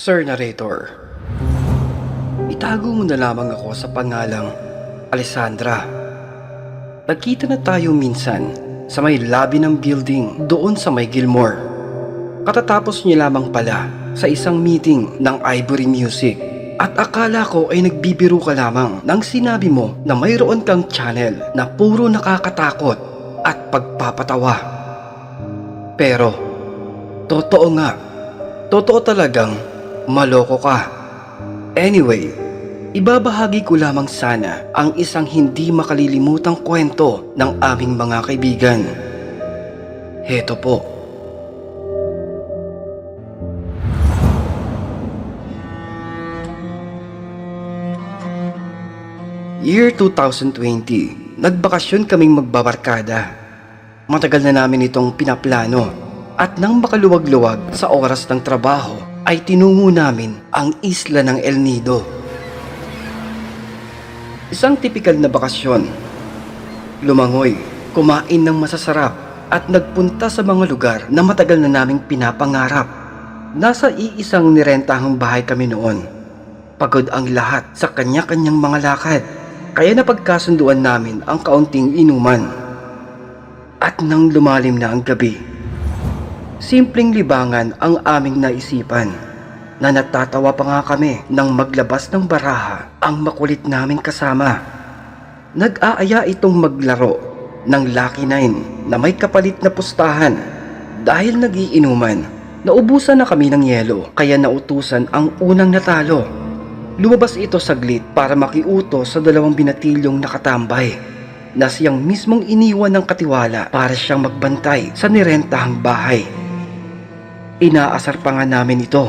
Sir Narrator, itago mo na lamang ako sa pangalang Alessandra. Nagkita na tayo minsan sa may lobby ng building doon sa may Gilmore. Katatapos niya lamang pala sa isang meeting ng Ivory Music. At akala ko ay nagbibiro ka lamang nang sinabi mo na mayroon kang channel na puro nakakatakot at pagpapatawa. Pero, totoo nga, totoo talagang maloko ka. Anyway, ibabahagi ko lamang sana ang isang hindi makalilimutang kwento ng aming mga kaibigan. Heto po. Year 2020, nagbakasyon kaming magbabarkada. Matagal na namin itong pinaplano at nang makaluwag-luwag sa oras ng trabaho ay tinungo namin ang isla ng El Nido. Isang tipikal na bakasyon. Lumangoy, kumain ng masasarap at nagpunta sa mga lugar na matagal na naming pinapangarap. Nasa iisang nirentahang bahay kami noon. Pagod ang lahat sa kanya-kanyang mga lakad. Kaya napagkasunduan namin ang kaunting inuman. At nang lumalim na ang gabi, simpleng libangan ang aming naisipan na natatawa pa nga kami nang maglabas ng baraha ang makulit naming kasama. Nag-aaya itong maglaro ng Lucky Nine na may kapalit na pustahan dahil nagiinuman. Naubusan na kami ng yelo kaya nautusan ang unang natalo. Lumabas ito saglit para makiuto sa dalawang binatilyong nakatambay na siyang mismong iniwan ng katiwala para siyang magbantay sa nirentahang bahay. Inaasar pa nga namin ito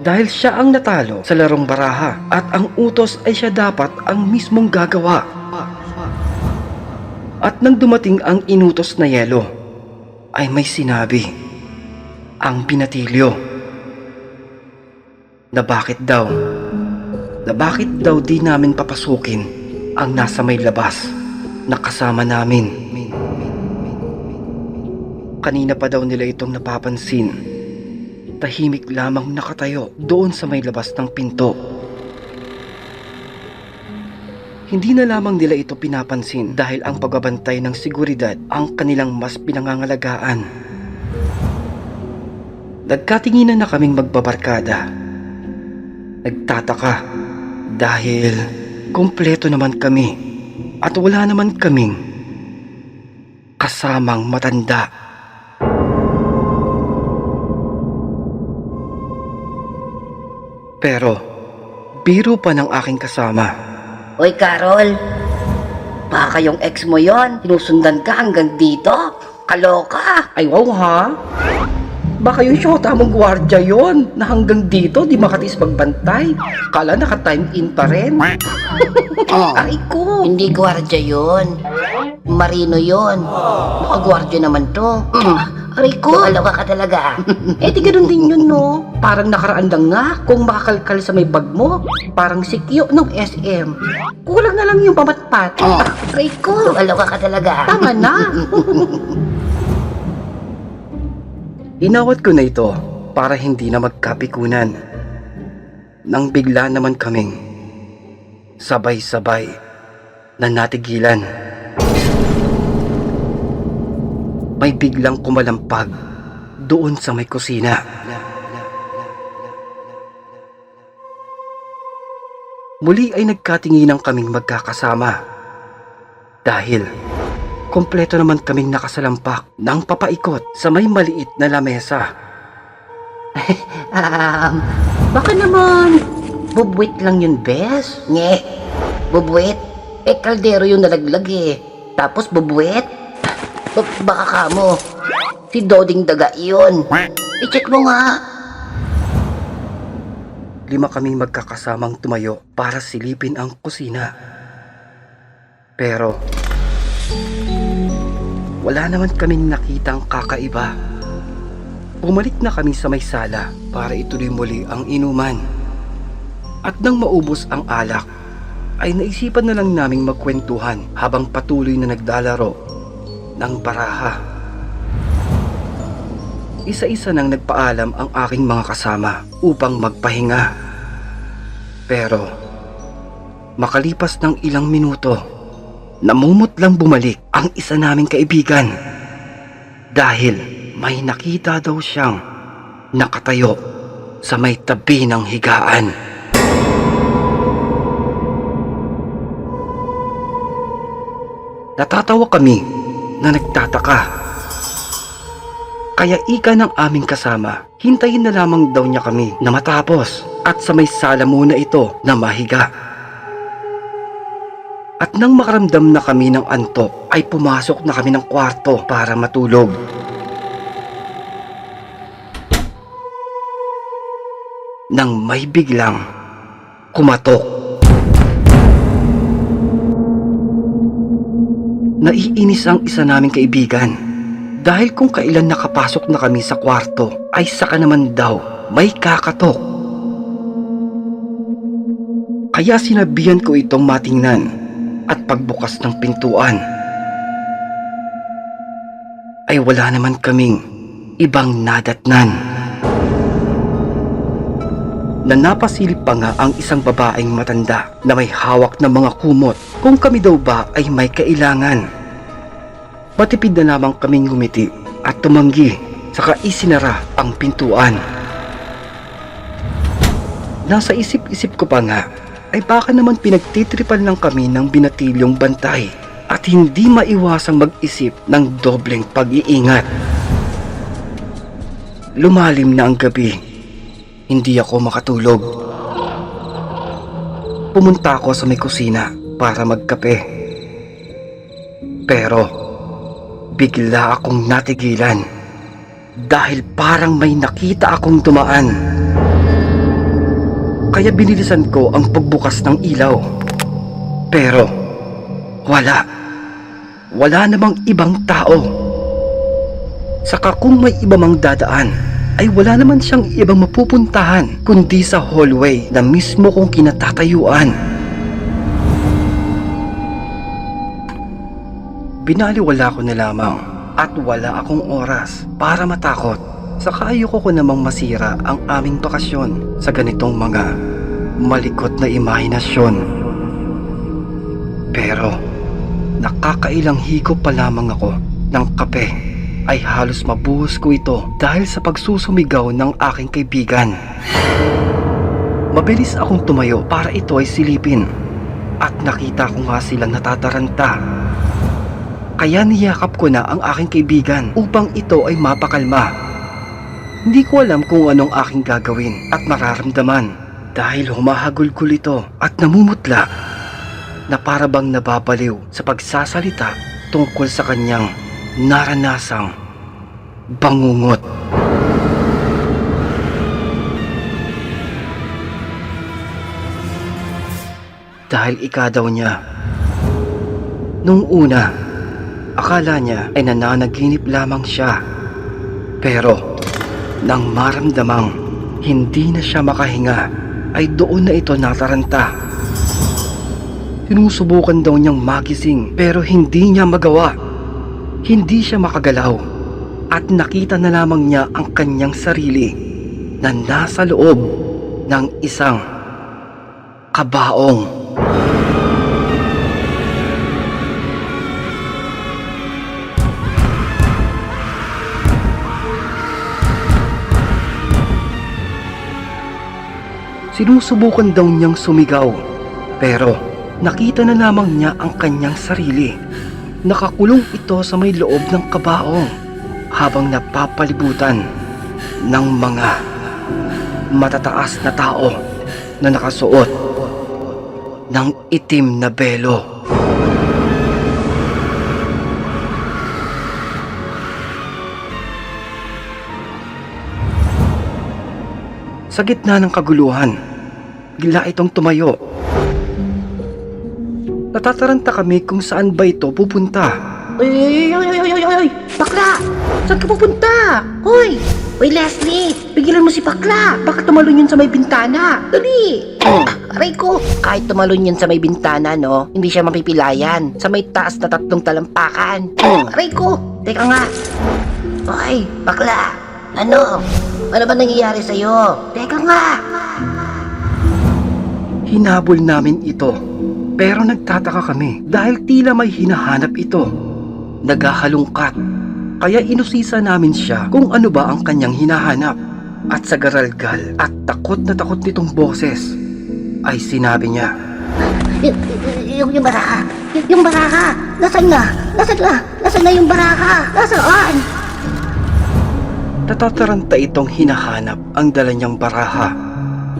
dahil siya ang natalo sa larong baraha at ang utos ay siya dapat ang mismong gagawa. At nang dumating ang inutos na yelo, ay may sinabi ang binatilyo na bakit daw na bakit daw di namin papasukin ang nasa may labas na kasama namin. Kanina pa daw nila itong napapansin. Tahimik lamang nakatayo doon sa may labas ng pinto. Hindi na lamang nila ito pinapansin dahil ang pagbabantay ng seguridad ang kanilang mas pinangangalagaan. Nagkatinginan na kaming magbabarkada. Nagtataka dahil kompleto naman kami at wala naman kaming kasamang matanda. Pero biro pa ng aking kasama. Hoy, Carol. Baka yung ex mo yon, sinusundan ka hanggang dito. Kaloka. Ay wow ha? Baka yung syota mong gwardya yon na hanggang dito di makatis magbantay. Kala naka-time in pa rin. Oh, Ay ko! hindi gwardya yon. Marino yon. Baka gwardya naman to. Aray ko. Kaloka ka talaga. Eh di ganun din yun no. Parang nakaraan lang nga kung makakalkal sa may bag mo. Parang sikyo ng SM. Kulang na lang yung pamatpat. Oh. Aray ko! Kaloka ka talaga. Tama na! Inawat ko na ito para hindi na magkapikunan. Nang bigla naman kaming sabay-sabay na natigilan. May biglang kumalampag doon sa may kusina. Muli ay nagkatinginan kaming magkakasama. Dahil kompleto naman kaming nakasalampak ng papaikot sa may maliit na lamesa. Um, baka naman, bubwit lang yun, bes. Nge, bubwit. Eh, kaldero yung nalaglag eh. Tapos bubwit. Ba- baka kamo. Si Doding Daga yun. I-check mo nga. Lima kaming magkakasamang tumayo para silipin ang kusina. Pero, wala naman kaming nakitang kakaiba. Bumalik na kami sa may sala para ituloy muli ang inuman. At nang maubos ang alak, ay naisipan na lang naming magkwentuhan habang patuloy na naglalaro ng baraha. Isa-isa nang nagpaalam ang aking mga kasama upang magpahinga. Pero, makalipas ng ilang minuto, namumutlang bumalik ang isa naming kaibigan. Dahil may nakita daw siyang nakatayo sa may tabi ng higaan. Natatawa kami na nagtataka. Kaya ika ng aming kasama, hintayin na lamang daw niya kami na matapos at sa may sala muna ito na mahiga. At nang makaramdam na kami ng antok ay pumasok na kami ng kwarto para matulog. Nang may biglang kumatok. Naiinis ang isa naming kaibigan dahil kung kailan nakapasok na kami sa kwarto ay saka naman daw may kakatok. Kaya sinabihan ko itong matingnan at pagbukas ng pintuan ay wala naman kaming ibang nadatnan. Na napasilip pa nga ang isang babaeng matanda na may hawak ng mga kumot kung kami daw ba ay may kailangan. Matipid na lamang kaming ngumiti at tumanggi saka isinara ang pintuan. Nasa isip-isip ko pa nga ay baka naman pinagtitripan lang kami ng binatilyong bantay at hindi maiwasang mag-isip ng dobleng pag-iingat. Lumalim na ang gabi. Hindi ako makatulog. Pumunta ako sa may kusina para magkape. Pero bigla akong natigilan dahil parang may nakita akong dumaan. Kaya binilisan ko ang pagbukas ng ilaw. Pero wala. Wala namang ibang tao. Saka kung may iba mang dadaan, ay wala naman siyang ibang mapupuntahan kundi sa hallway na mismo kong kinatatayuan. Binaliwala ko na lamang at wala akong oras para matakot. Saka ayoko ko namang masira ang aming bakasyon sa ganitong mga malikot na imahinasyon. Pero nakakailang higop pa lamang ako ng kape ay halos mabuhos ko ito dahil sa pagsusumigaw ng aking kaibigan. Mabilis akong tumayo para ito ay silipin at nakita ko nga silang natataranta. Kaya niyakap ko na ang aking kaibigan upang ito ay mapakalma. Hindi ko alam kung anong aking gagawin at mararamdaman dahil humahagulgul ito at namumutla na para bang nababaliw sa pagsasalita tungkol sa kanyang naranasang bangungot. Dahil ika daw niya. Nung una, akala niya ay nananaginip lamang siya. Pero, nang maramdamang hindi na siya makahinga, ay doon na ito nataranta. Sinusubukan daw niyang magising pero hindi niya magawa. Hindi siya makagalaw at nakita na lamang niya ang kanyang sarili na nasa loob ng isang kabaong. Sinusubukan daw niyang sumigaw pero nakita na lamang niya ang kanyang sarili. Nakakulong ito sa may loob ng kabaong habang napapalibutan ng mga matataas na tao na nakasuot ng itim na belo. Sa gitna ng kaguluhan, bigla itong tumayo. Natataranta kami kung saan ba ito pupunta. Ay, ay, ay, ay, ay, ay, Bakla! Saan ka pupunta? Hoy! Hoy, Leslie! Pigilan mo si Bakla! Baka tumalon yun sa may bintana! Dali! Oh, aray ko! Kahit tumalon yun sa may bintana, no? Hindi siya mapipilayan. Sa may taas na tatlong talampakan. Oh, aray ko! Teka nga! Hoy, Bakla! Ano? Ano ba nangyayari sa'yo? Teka nga! Hinabol namin ito. Pero nagtataka kami dahil tila may hinahanap ito. Nagahalungkat. Kaya inusisa namin siya kung ano ba ang kanyang hinahanap. At sa garalgal at takot na takot nitong boses ay sinabi niya, Y- y- yung, yung baraka! Y- yung baraka! Nasaan na? Nasaan na? Nasaan na yung baraka? Nasaan? Natataranta itong hinahanap ang dala niyang baraha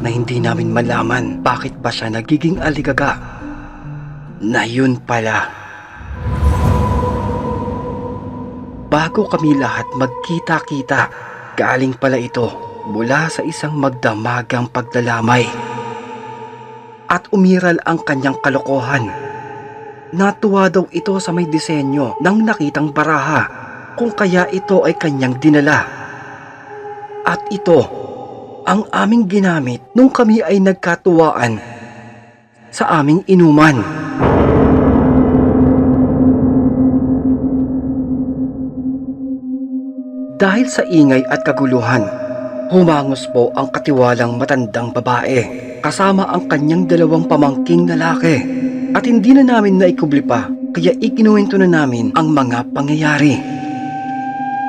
na hindi namin malaman bakit ba siya nagiging aligaga. Na yun pala. Bago kami lahat magkita-kita, galing pala ito mula sa isang magdamagang paglalamay. At umiral ang kanyang kalokohan. Natuwa daw ito sa may disenyo ng nakitang baraha kung kaya ito ay kanyang dinala. At ito ang aming ginamit nung kami ay nagkatuwaan sa aming inuman. Dahil sa ingay at kaguluhan, humangos po ang katiwalang matandang babae kasama ang kanyang dalawang pamangking lalaki. At hindi na namin naikubli pa kaya ikinuwento na namin ang mga pangyayari.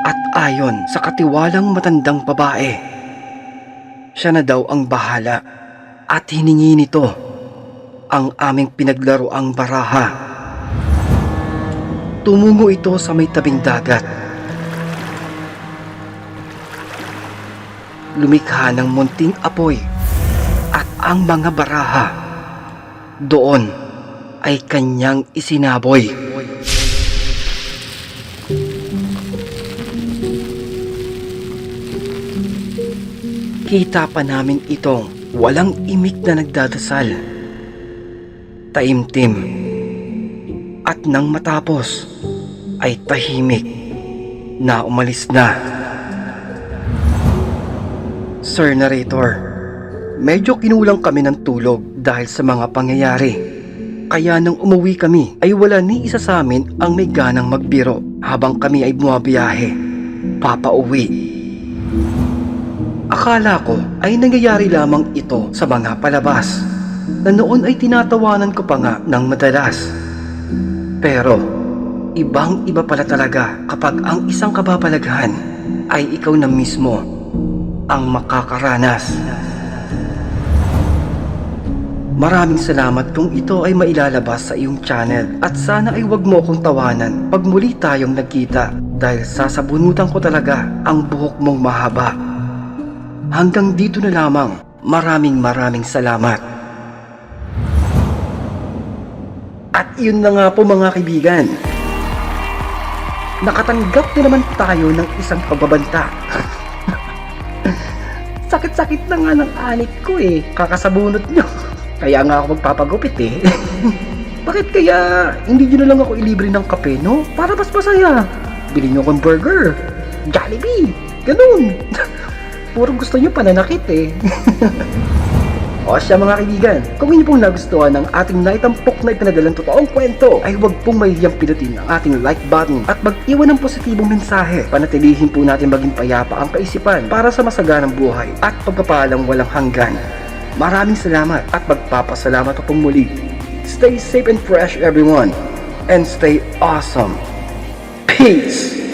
At ayon sa katiwalang matandang babae, siya na daw ang bahala at hiningi nito ang aming pinaglaroang baraha. Tumungo ito sa may tabing dagat. Lumikha ng munting apoy at ang mga baraha doon ay kanyang isinaboy. Kita pa namin itong walang imik na nagdadasal. Taimtim. At nang matapos, ay tahimik na umalis na. Sir Narrator, medyo kinulang kami ng tulog dahil sa mga pangyayari. Kaya nang umuwi kami ay wala ni isa sa amin ang may ganang magbiro habang kami ay bumabiyahe. Papauwi. Akala ko ay nangyayari lamang ito sa mga palabas na noon ay tinatawanan ko pa nga ng madalas. Pero ibang iba pala talaga kapag ang isang kababalagan ay ikaw na mismo ang makakaranas. Maraming salamat kung ito ay mailalabas sa iyong channel at sana ay wag mo akong tawanan pag muli tayong nagkita dahil sasabunutan ko talaga ang buhok mong mahaba. Hanggang dito na lamang. Maraming maraming salamat. At yun na nga po mga kaibigan. Nakatanggap na naman tayo ng isang pagbabanta. Sakit-sakit na nga ng anit ko eh. Kakasabunot nyo. Kaya nga ako magpapagupit eh. Bakit kaya hindi nyo na lang ako ilibre ng kape, no? Para mas masaya. Bili nyo akong burger. Jollibee. Ganun. Puro gusto nyo pananakit eh. O siya mga kaibigan, kung inyo pong nagustuhan ng ating naitampok na ipinadalang totoong kwento, ay huwag pong mahihiyang pinutin ang ating like button at mag-iwan ng positibong mensahe. Panatilihin po natin maging payapa ang kaisipan para sa masaganang buhay at pagpapalang walang hanggan. Maraming salamat at magpapasalamat pong muli. Stay safe and fresh everyone. And stay awesome. Peace!